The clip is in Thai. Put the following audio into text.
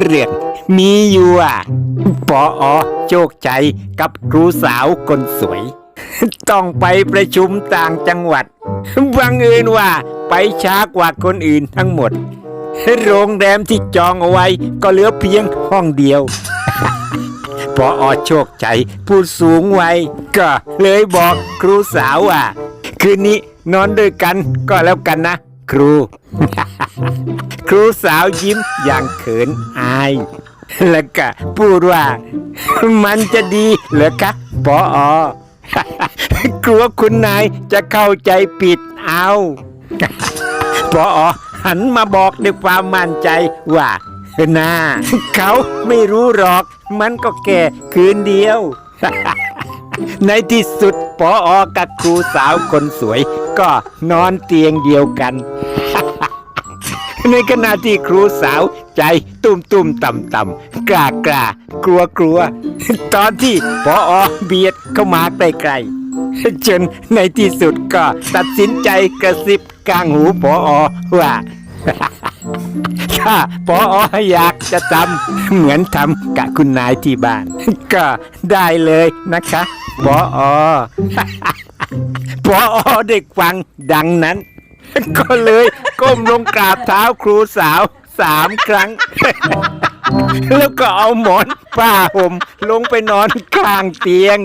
เรื่องมีอยู่อะปออโชคใจกับครูสาวคนสวย ต้องไปประชุมต่างจังหวัด บังเอิญว่าไปช้ากว่าคนอื่นทั้งหมด โรงแรมที่จองเอาไว้ก็เหลือเพียงห้องเดียวพออโชคใจผู้สูงวัยก็เลยบอกครูสาวว่า คืนนี้นอนด้วยกันก็แล้วกันนะ ครู รูสาวยิ้มอย่างเขินอาย แล้วก็พูดว่า มันจะดีเหรอคะปออ กลัวคุณนายจะเข้าใจผิดเอาปออหันมาบอกด้วยความมั่นใจว่าน่าเขาไม่รู้หรอก มันก็แค่คืนเดียว ในที่สุดปออกับครูสาวคนสวย ก็นอนเตียงเดียวกัน ในขณะที่ครูสาวใจตุ่มตุ่มต่ำต่ำกล้ากล้ากลัวกลัว ตอนที่ปออเบียดเข้ามาใกล้ๆจนในที่สุดก็ตัดสินใจกระซิบกลางหูปออว่าถ้าปอออยากจะทำเหมือนทำกับคุณนายที่บ้าน ก็ได้เลยนะคะปออปออได้ฟังดังนั้น ก็เลยก้มลงกราบเท้าครูสาวสามครั้ง แล้วก็เอาหมอนป้าห่มลงไปนอนกลางเตียง